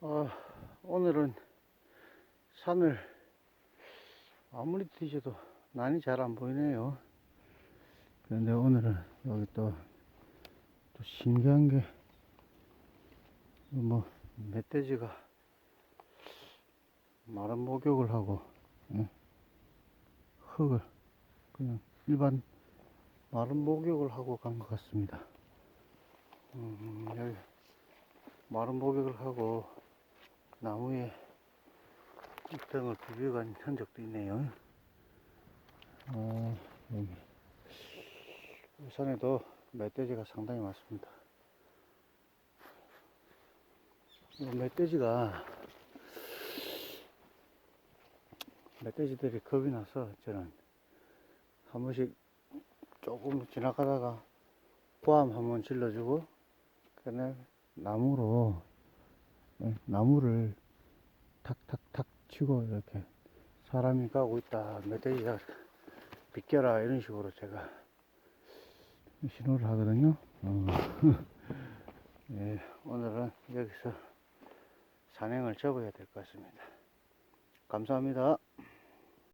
어, 오늘은 산을 아무리 뒤져도 난이 잘 안 보이네요. 그런데 오늘은 여기 또, 또 신기한 게, 뭐, 멧돼지가 마른 목욕을 하고, 예, 흙을 그냥 일반 마른 목욕을 하고 간 것 같습니다. 음, 여기 마른 목욕을 하고 나무에 등을 비벼간 흔적도 있네요. 어, 여기. 이 산에도 멧돼지가 상당히 많습니다. 이 멧돼지가 멧돼지들이 겁이 나서 저는 한 번씩 조금 지나가다가 고함 한번 질러주고 그다음에 나무로 예, 나무를 탁탁탁 치고 이렇게 사람이 가고 있다 멧돼지가 비껴라 이런 식으로 제가 신호를 하거든요. 어. 예, 오늘은 여기서 산행을 접어야 될 것 같습니다. 감사합니다